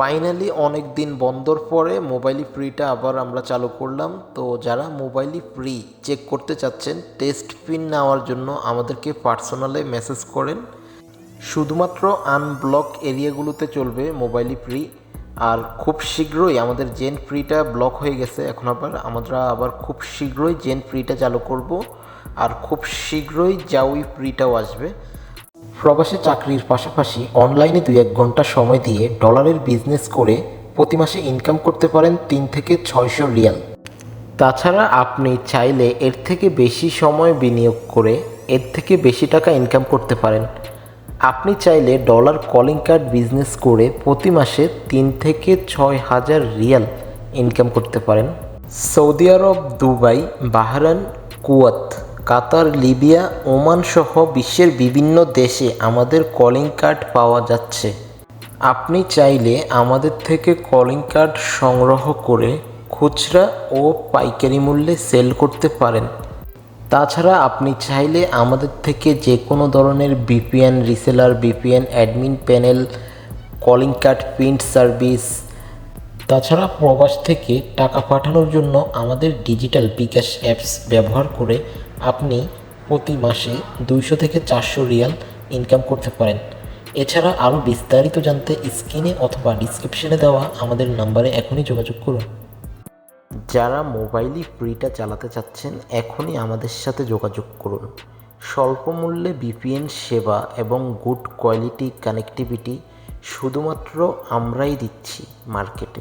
Finally অনেক দিন বন্ধর পরে মোবাইলি ফ্রিটা আবার আমরা চালু করলাম। তো যারা মোবাইলি ফ্রি চেক করতে চাচ্ছেন টেস্ট পিন নেওয়ার জন্য আমাদেরকে পার্সোনালে মেসেজ করেন। শুধুমাত্র আনব্লক এরিয়াগুলোতে চলবে মোবাইলি ফ্রি আর খুব শীঘ্রই আমাদের জেন ফ্রিটা ব্লক হয়ে গেছে এখন আবার। আমরা আবার খুব শীঘ্রই জেন ফ্রিটা চালু করব। আর খুব শীঘ্রই জাউই ফ্রিটাও আসবে। প্রবাসে চাকরির পাশাপাশি অনলাইনে দুই এক ঘণ্টা সময় দিয়ে ডলারের বিজনেস করে প্রতি মাসে ইনকাম করতে পারেন তিন থেকে ছয়শো রিয়াল। তাছাড়া আপনি চাইলে এর থেকে বেশি সময় বিনিয়োগ করে এর থেকে বেশি টাকা ইনকাম করতে পারেন। আপনি চাইলে ডলার কলিং কার্ড বিজনেস করে প্রতি মাসে তিন থেকে ছয় হাজার রিয়াল ইনকাম করতে পারেন। সৌদি আরব, Dubai Bahrain Kuwait. Qatar, Libya, Oman সহ বিশ্বের বিভিন্ন দেশে আমাদের কলিং কার্ড পাওয়া যাচ্ছে। আপনি চাইলে আমাদের থেকে কলিং কার্ড সংগ্রহ করে খুচরা ও পাইকারি মূল্যে সেল করতে পারেন। তাছাড়া আপনি চাইলে আমাদের থেকে যে কোনো ধরনের VPN reseller VPN admin panel calling card print service তাছাড়া প্রবাস থেকে টাকা পাঠানোর জন্য আমাদের ডিজিটাল বিকাশ অ্যাপস ব্যবহার করে আপনি প্রতি মাসে দুইশো থেকে চারশো রিয়াল ইনকাম করতে পারেন। এছাড়া আরও বিস্তারিত জানতে স্ক্রিনে অথবা ডিসক্রিপশনে দেওয়া আমাদের নাম্বারে এখনই যোগাযোগ করুন। যারা মোবাইলই ফ্রিটা চালাতে চাচ্ছেন, এখনই আমাদের সাথে যোগাযোগ করুন। স্বল্প মূল্যে বিপিএন সেবা এবং গুড কোয়ালিটি কানেক্টিভিটি শুধুমাত্র আমরাই দিচ্ছি মার্কেটে